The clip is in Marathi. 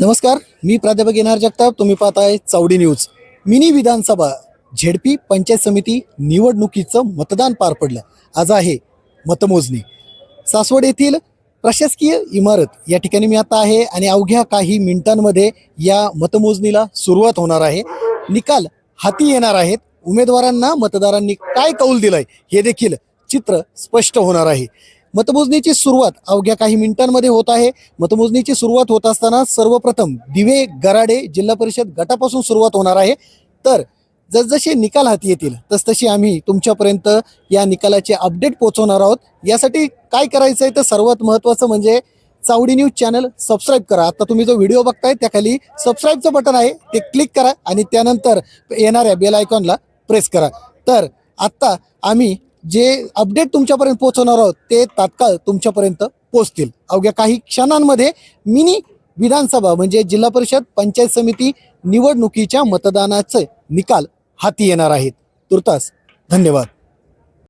नमस्कार मी प्राध्यापक येणार जगताप. तुम्ही पाहताय Chavdi news. Mini Vidhan Sabha ZP panchayat समिती निवडणुकीचं मतदान पार पडलं. आज आहे मतमोजणी. सासवड येथील प्रशासकीय इमारत या ठिकाणी मी आता आहे आणि अवघ्या काही मिनिटांमध्ये या मतमोजणीला सुरुवात होणार आहे. निकाल हाती येणार आहेत. उमेदवारांना मतदारांनी काय कौल दिलाय हे देखील चित्र स्पष्ट होणार आहे. मतमोजणीची सुरुवात अवघ्या काही मिनिटांमध्ये होत आहे. मतमोजणीची सुरुवात होत असताना सर्वप्रथम दिवे गराडे जिल्हा परिषद गटापासून सुरुवात होणार आहे. तर जसजसे निकाल हाती येतील तसतशी आम्ही तुमच्यापर्यंत या निकालाचे अपडेट पोहोचवणार आहोत. यासाठी काय करायचं आहे तर सर्वात महत्त्वाचं म्हणजे चावडी न्यूज चॅनल सबस्क्राईब करा. आता तुम्ही जो व्हिडिओ बघताय त्याखाली सबस्क्राईबचं बटन आहे ते क्लिक करा आणि त्यानंतर येणाऱ्या बेल आयकॉनला प्रेस करा. तर आत्ता आम्ही जे अपडेट तुमच्यापर्यंत पोहोचवणार आहोत ते तात्काळ तुमच्यापर्यंत पोहोचतील. अवघ्या काही क्षणांमध्ये मिनी विधानसभा म्हणजे जिल्हा परिषद पंचायत समिती निवडणुकीच्या मतदानाचे निकाल हाती येणार आहेत. तुर्तास धन्यवाद.